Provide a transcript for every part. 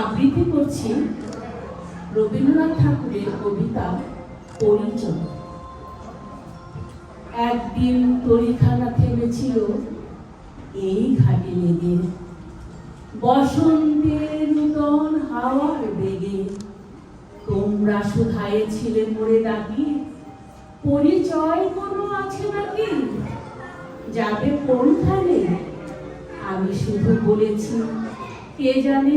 আবৃত্তি করছি রবীন্দ্রনাথ ঠাকুরের কবিতা পরিচয়। একদিন তরিখানা থেমেছিল, এই ঘাটে লেগে। বসন্তের নূতন হাওয়ার বেগে। তোমরা শুধায়ে ছিলে মোড়ে ডাকি পরিচয় কোনো আছে নাকি? যাবে কোনখানে আমি শুধু বলেছি, কে জানে?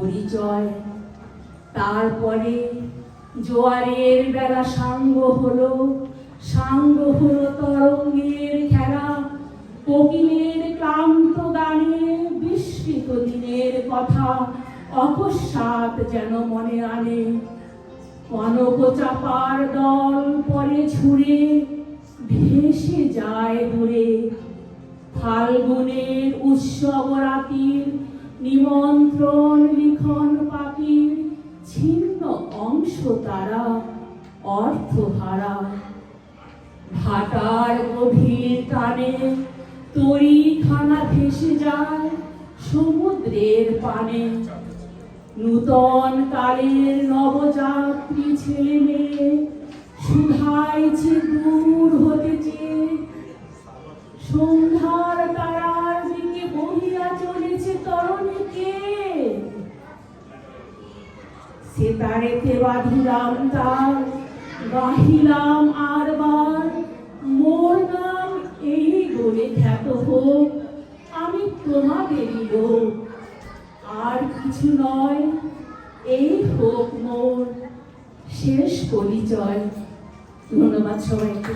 পরিচয়। তারপরে জোয়ারের বেলা সাঙ্গ হলো। সাঙ্গ হলো তরঙ্গের খেলা। কোকিলের ক্লান্ত গানে বিস্মৃত দিনের কথা। অকস্মাৎ যেন মনে আনে। কনক চাপার দল পরে ছুঁড়ে ভেসে যায় দূরে। ফাল্গুনের উৎসব রাতির নিমন্ত্রণ লিখন পাখির ছিন্ন অংশ তারা অর্থ অর্থহারা। ভাটার গভীর টানে তরিখানা ভেসে যায় সমুদ্রের পানে। নূতন কালের নবযাত্রী ছেলে মেয়ে শুধাইছে সে তারেতে বাঁধিলাম তার গাহিলাম আর বার মোর নাম এই বলে খ্যাত হোক আমি তোমাদেরই লোক আর কিছু নয় এই হোক মোর শেষ পরিচয় ধন্যবাদ সবাইকে